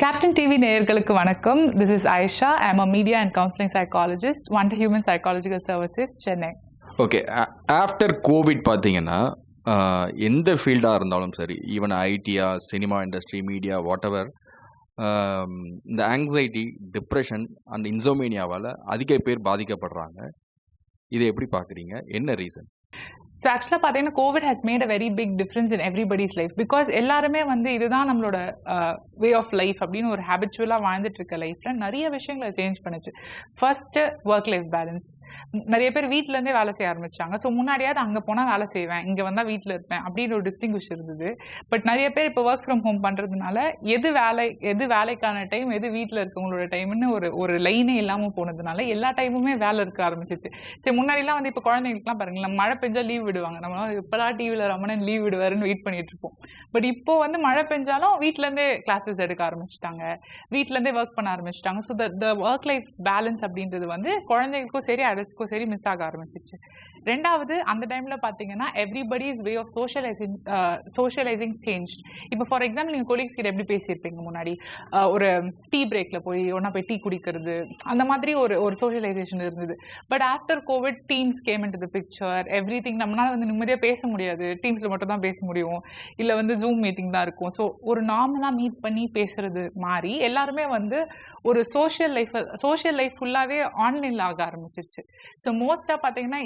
Captain TV நேயர்களுக்கு வணக்கம். This is Ayesha I'm a media and counselling psychologist one human psychological services Chennai okay after covid பார்த்தீங்கன்னா எந்த ஃபீல்டாக இருந்தாலும் சரி even idea cinema industry media whatever இந்த anxiety depression and இன்சோமேனியாவால் அதிக பேர் பாதிக்கப்படுறாங்க. இதை எப்படி பார்க்குறீங்க? என்ன ரீசன் ஸோ ஆக்சுவலாக பார்த்தீங்கன்னா covid has made a very big difference in everybody's life because எல்லாருமே வந்து இதுதான் நம்மளோட வே ஆஃப் லைஃப் அப்படின்னு ஒரு ஹேபிச்சுவலாக வாழ்ந்துட்டு இருக்க லைஃப்பில் நிறைய விஷயங்களை சேஞ்ச் பண்ணுச்சு. ஃபர்ஸ்ட்டு ஒர்க் லைஃப் பேலன்ஸ் நிறைய பேர் வீட்டிலேருந்தே வேலை செய்ய ஆரம்பிச்சாங்க. ஸோ முன்னாடியாவது அங்கே போனால் வேலை செய்வேன் இங்கே வந்தால் வீட்டில் இருப்பேன் அப்படின்னு ஒரு டிஸ்டிங்விஷ் இருந்தது. பட் நிறைய பேர் இப்போ ஒர்க் ஃப்ரம் ஹோம் பண்ணுறதுனால எது வேலை எது வேலைக்கான டைம் எது வீட்டில் இருக்கவங்களோட டைம்னு ஒரு ஒரு லைனே இல்லாமல் போனதுனால எல்லா டைமுமே வேலை இருக்க ஆரம்பிச்சிச்சு. சரி முன்னாடிலாம் வந்து இப்போ குழந்தைங்களுக்குலாம் பாருங்களேன் மழை பெஞ்சால் லீவ் விடுவாங்க. நம்ம எப்படா டிவியில் ரமணன் லீவ் விடுவாருன்னு வெயிட் பண்ணிட்டு இருப்போம். பட் இப்போ வந்து மழை பெஞ்சாலும் வீட்டிலேருந்தே கிளாஸஸ் எடுக்க ஆரம்பிச்சிட்டாங்க. வீட்டிலேருந்தே ஒர்க் பண்ண ஆரம்பிச்சிட்டாங்க. So the work life balance அப்படின்றது வந்து குழந்தைகளுக்கும் சரி அடல்ட்ஸ்க்கும் சரி மிஸ் ஆக ஆரம்பிச்சிச்சு ரெண்டாவது அந்த டைமில் பார்த்தீங்கன்னா everybody's way of socialising socialising change இப்போ ஃபார் எக்ஸாம்பிள் நீங்க கொலீக்ஸ் கிட்ட எப்படி பேசியிருப்பீங்க முன்னாடி? ஒரு டீ பிரேக்கில் போய் ஒன்றா போய் டீ குடிக்கிறது அந்த மாதிரி ஒரு ஒரு சோஷியலைசேஷன் இருந்தது. But after covid teams came into the picture everything நம்மளால வந்து நிம்மதியாக பேச முடியாது. டீம்ஸில் மட்டும் தான் பேச முடியும். இல்லை வந்து ஜூம் மீட்டிங் தான் இருக்கும். ஸோ ஒரு நார்மலாக மீட் பண்ணி பேசுறது மாதிரி எல்லாருமே வந்து ஒரு சோஷியல் லைஃப் சோஷியல் லைஃப் ஃபுல்லாகவே ஆன்லைனில் ஆக ஆரம்பிச்சிருச்சு. ஸோ மோஸ்ட்டாக பார்த்தீங்கன்னா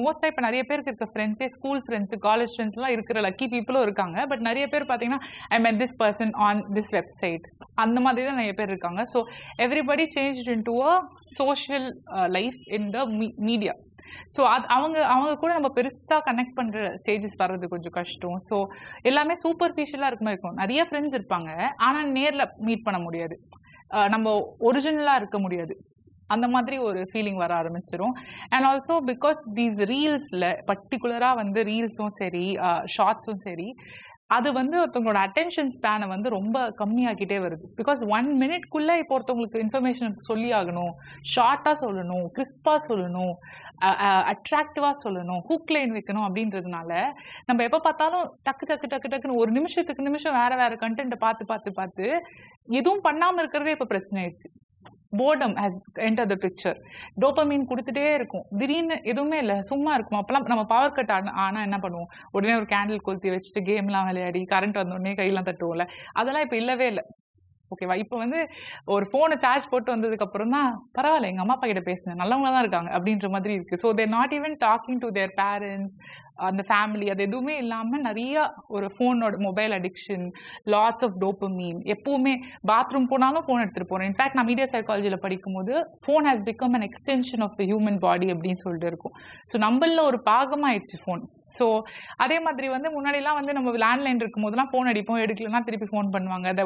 மோஸ்ட்டாக இப்போ நிறைய பேருக்கு இருக்க ஃப்ரெண்ட்ஸே ஸ்கூல் ஃப்ரெண்ட்ஸு காலேஜ் ஃப்ரெண்ட்ஸ்லாம் இருக்கிற லக்கி பீப்புளும் இருக்காங்க. பட் நிறைய பேர் பார்த்தீங்கன்னா I met this person on this website அந்த மாதிரி தான் நிறைய பேர் இருக்காங்க. So everybody change into a social life in the media so அது அவங்க அவங்க கூட நம்ம பெருசாக கனெக்ட் பண்ணுற ஸ்டேஜஸ் வர்றது கொஞ்சம் கஷ்டம். ஸோ எல்லாமே சூப்பர்ஃபிஷியலாக இருக்க மாதிரி இருக்கும். நிறைய ஃப்ரெண்ட்ஸ் இருப்பாங்க. ஆனால் நேரில் மீட் பண்ண முடியாது. நம்ம ஒரிஜினலாக இருக்க முடியாது. அந்த மாதிரி ஒரு ஃபீலிங் வர ஆரம்பிச்சிடும் அண்ட் ஆல்சோ பிகாஸ் தீஸ் ரீல்ஸில் பர்டிகுலராக வந்து ரீல்ஸும் சரி ஷார்ட்ஸும் சரி அது வந்து ஒருத்தவங்களோட அட்டென்ஷன் ஸ்பேனை வந்து ரொம்ப கம்மியாக்கிட்டே வருது. பிகாஸ் ஒன் மினிட்குள்ளே இப்போ ஒருத்தவங்களுக்கு இன்ஃபர்மேஷன் சொல்லி ஆகணும் ஷார்ட்டாக சொல்லணும் கிறிஸ்பாக சொல்லணும் அட்ராக்டிவாக சொல்லணும் ஹூக் லைன் வைக்கணும் அப்படின்றதுனால நம்ம எப்போ பார்த்தாலும் டக்கு டக்கு டக்கு டக்குன்னு ஒரு நிமிஷத்துக்கு நிமிஷம் வேறு வேறு கண்டென்ட்டை பார்த்து பார்த்து பார்த்து எதுவும் பண்ணாமல் இருக்கிறதே இப்போ பிரச்சனை ஆயிடுச்சு. Boredom has enter the picture dopamine கொடுத்துட்டே இருக்கும். திடீர்னு எதுவுமே இல்லை. சும்மா இருக்கும். அப்போலாம் நம்ம பவர் கட் ஆன ஆனால் என்ன பண்ணுவோம்? உடனே ஒரு கேண்டில் கொளுத்தி வச்சுட்டு கேம்லாம் விளையாடி கரண்ட் வந்த உடனே கையெல்லாம் தட்டுவோம்ல. அதெல்லாம் இப்போ இல்லவே இல்லை. ஓகேவா இப்போ வந்து ஒரு ஃபோனை சார்ஜ் போட்டு வந்ததுக்கு அப்புறம் தான் பரவாயில்ல. எங்கள் அம்மா அப்பா கிட்ட பேசினேன். நல்லவங்களா தான் இருக்காங்க. அப்படின்ற மாதிரி இருக்கு. So they're not even talking to their parents அந்த ஃபேமிலி அது எதுவுமே இல்லாமல் நிறைய ஒரு ஃபோனோட mobile addiction lots of dopamine எப்பவுமே பாத்ரூம் போனாலும் ஃபோன் எடுத்துகிட்டு போகிறேன் இன்ஃபேக்ட் நான் மீடியா சைக்காலஜியில் படிக்கும்போது phone has become an extension of the human body அப்படின்னு சொல்லிட்டு இருக்கும். ஸோ நம்மள ஒரு பாகமாயிடுச்சு ஃபோன் ஸோ அதே மாதிரி வந்து முன்னாடிலாம் வந்து நம்ம லேண்ட்லைன் இருக்கும் போதெல்லாம் ஃபோன் அடிப்போம் எடுக்கலன்னா திருப்பி ஃபோன் பண்ணுவாங்க. அதை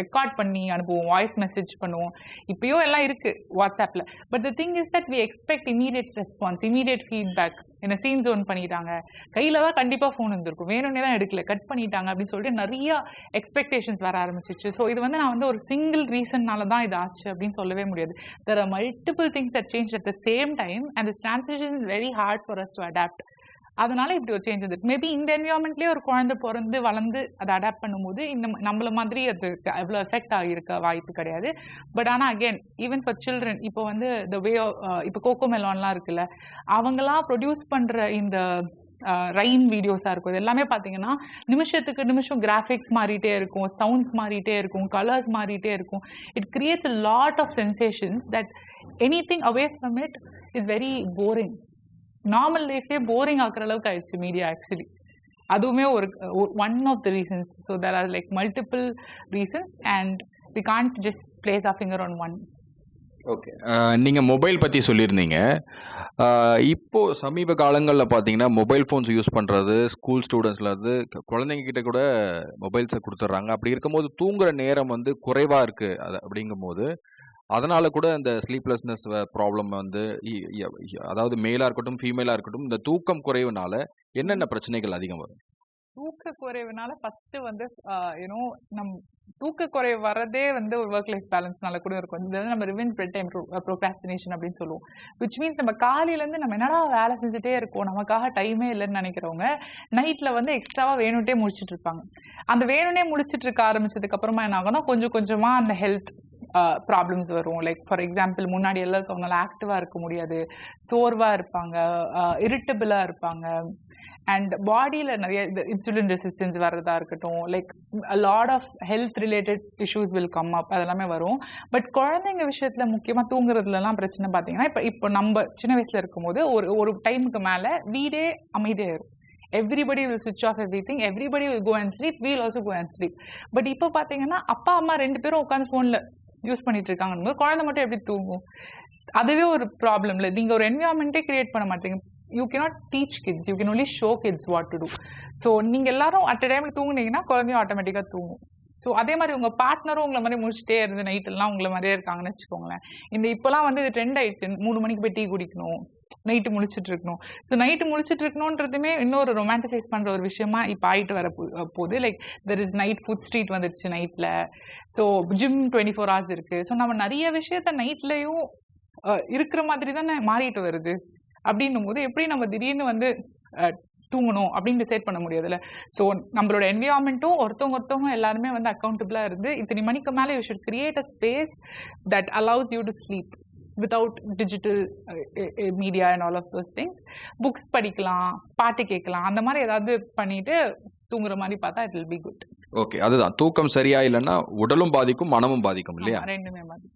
ரெக்கார்ட் uh, பண்ணி அனுப்புவோம் வாய்ஸ் மெசேஜ் பண்ணுவோம். இப்பயும் எல்லாம் இருக்குது வாட்ஸ்அப்பில் but the thing is that we expect immediate response immediate feedback என்ன சீன் ஜோன் பண்ணிட்டாங்க. கையில் தான் கண்டிப்பாக ஃபோன் இருந்திருக்கும். வேணும்னே தான் எடுக்கல. கட் பண்ணிட்டாங்க அப்படின்னு சொல்லிட்டு நிறைய எக்ஸ்பெக்டேஷன்ஸ் வர ஆரம்பிச்சிச்சு. ஸோ இது வந்து நான் வந்து ஒரு சிங்கிள் ரீசன்னால தான் இது ஆச்சு அப்படின்னு சொல்லவே முடியாது. There are multiple things at change at the same time and this translation is very hard for us to adapt அதனால இப்படி ஒரு சேஞ்ச் இருந்தது மேபி இந்த என்விரான்மெண்ட்லேயே ஒரு குழந்தை பிறந்து வளர்ந்து அதை அடாப்ட் பண்ணும்போது இந்த நம்மள மாதிரி அது அவ்வளோ எஃபெக்ட் ஆகியிருக்க வாய்ப்பு கிடையாது. பட் ஆனால் அகேன் ஈவன் ஃபார் சில்ட்ரன் இப்போ வந்து த வே இப்போ கோகோ மெலான்லாம் இருக்குல்ல அவங்களாம் ப்ரொடியூஸ் பண்ணுற இந்த ரைன் வீடியோஸாக இருக்கும். இது எல்லாமே பார்த்தீங்கன்னா நிமிஷத்துக்கு நிமிஷம் கிராஃபிக்ஸ் மாறிட்டே இருக்கும் சவுண்ட்ஸ் மாறிட்டே இருக்கும் கலர்ஸ் மாறிட்டே இருக்கும். It creates lot of sensations that anything away from it is very boring normal லைஃபே போரிங் ஆக்குற அளவுக்கு ஆயிடுச்சு மீடியா ஆக்சுவலி அதுவுமே ஒரு one of the reasons so there are like multiple reasons and we can't just place a finger on one okay நீங்கள் mobile பற்றி சொல்லியிருந்தீங்க. இப்போ சமீப காலங்களில் பார்த்தீங்கன்னா மொபைல் ஃபோன்ஸ் யூஸ் பண்ணுறது ஸ்கூல் ஸ்டூடெண்ட்ஸ்லேருந்து குழந்தைங்க கிட்ட கூட மொபைல்ஸை கொடுத்துட்றாங்க அப்படி இருக்கும்போது தூங்குற நேரம் வந்து குறைவாக இருக்குது அது அப்படிங்கும்போது அதனால கூட இந்த ஸ்லீப்லெஸ்னஸ் ப்ராப்ளம் வந்து அதாவது மேலாக இருக்கட்டும் ஃபீமேலாக இருக்கட்டும் இந்த தூக்கம் குறைவுனால என்னென்ன பிரச்சனைகள் அதிகம் வரும்? தூக்க குறைவுனால ஃபர்ஸ்ட் வந்து யூனோ நம் தூக்க குறைவு வரதே வந்து ஒரு ஒர்க் லைஃப் பேலன்ஸ்னால கூட இருக்கும். இது வந்து நம்ம ரிவெஞ்ச் பெட் டைம் ப்ரோகாஸ்டினேஷன் அப்படின்னு சொல்லுவோம். விச் மீன்ஸ் நம்ம காலையில இருந்து நம்ம என்னடா வேலை செஞ்சுட்டே இருக்கோம் நமக்காக டைமே இல்லைன்னு நினைக்கிறவங்க நைட்ல வந்து எக்ஸ்ட்ராவா வேணும்ட்டே முடிச்சிட்டு இருப்பாங்க. அந்த வேணும்னே முடிச்சிட்டு இருக்க ஆரம்பிச்சதுக்கு அப்புறமா என்ன ஆகும்னா கொஞ்சம் கொஞ்சமா அந்த ஹெல்த் ப்ராப்ளம்ஸ் வரும். லைக் ஃபார் எக்ஸாம்பிள் முன்னாடி எல்லாம் அவங்களால ஆக்டிவாக இருக்க முடியாது. சோர்வாக இருப்பாங்க. இரிட்டபிளாக இருப்பாங்க. அண்ட் பாடியில் நிறைய இந்த இன்சுலின் ரெசிஸ்டன்ஸ் வர்றதா இருக்கட்டும். Like lot of health related issues will come up அதெல்லாமே வரும். பட் குழந்தைங்க விஷயத்தில் முக்கியமாக தூங்குறதுலலாம் பிரச்சனை பார்த்தீங்கன்னா இப்போ இப்போ நம்ம சின்ன வயசில் இருக்கும்போது ஒரு ஒரு டைமுக்கு மேலே வீடே அமைதியாயிரும் everybody will switch off everything everybody will go and sleep we'll also go and sleep but இப்போ பார்த்தீங்கன்னா அப்பா அம்மா ரெண்டு பேரும் உட்காந்து ஃபோனில் யூஸ் பண்ணிட்டு இருக்காங்க குழந்தை மட்டும் எப்படி தூங்கும்? அதுவே ஒரு ப்ராப்ளம் இல்லை. நீங்கள் ஒரு என்விரான்மெண்ட்டே கிரியேட் பண்ண மாட்டீங்க. You cannot teach kids you can only show kids what to do so நீங்கள் எல்லாரும் அட் டைமுக்கு தூங்குனீங்கன்னா குழந்தையும் ஆட்டோமேட்டிக்காக தூங்கும். ஸோ அதே மாதிரி உங்கள் பார்ட்னரும் உங்களை மாதிரி முடிச்சுட்டே இருந்து நைட் எல்லாம் உங்களை மாதிரியே இருக்காங்கன்னு வச்சுக்கோங்களேன். இந்த இப்போலாம் வந்து இது ட்ரெண்ட் ஆயிடுச்சு. மூணு மணிக்கு போய் டீ குடிக்கணும். நைட்டு முழிச்சிட்டு இருக்கணும் ஸோ நைட்டு முழிச்சிட்டு இருக்கணுன்றதுமே இன்னொரு ரொமான்டிசைஸ் பண்ணுற ஒரு விஷயமா இப்போ ஆயிட்டு வர போகுது like there is night food street வந்துருச்சு நைட்டில் so gym twenty four hours இருக்குது ஸோ நம்ம நிறைய விஷயத்த நைட்லேயும் இருக்கிற மாதிரி தானே மாறிட்டு வருது. அப்படின்னும் போது எப்படி நம்ம திடீர்னு வந்து தூங்கணும் அப்படின்னு டிசைட் பண்ண முடியாதுல்ல. ஸோ நம்மளோட என்விரான்மெண்ட்டும் ஒருத்தவங்க ஒருத்தவங்க எல்லாருமே வந்து அக்கௌண்டபிளாக இருந்து இத்தனை மணிக்கு மேலே you should create a space that allows you to sleep without digital media and all of those things books படிக்கலாம் பாட்டு கேட்கலாம் அந்த மாதிரி ஏதாவது பண்ணிட்டு தூங்குற மாதிரி பார்த்தா it will be good okay அதுதான். தூக்கம் சரியா இல்லைன்னா உடலும் பாதிக்கும் மனமும் பாதிக்கும் இல்லையா? ரெண்டுமே மாதிரி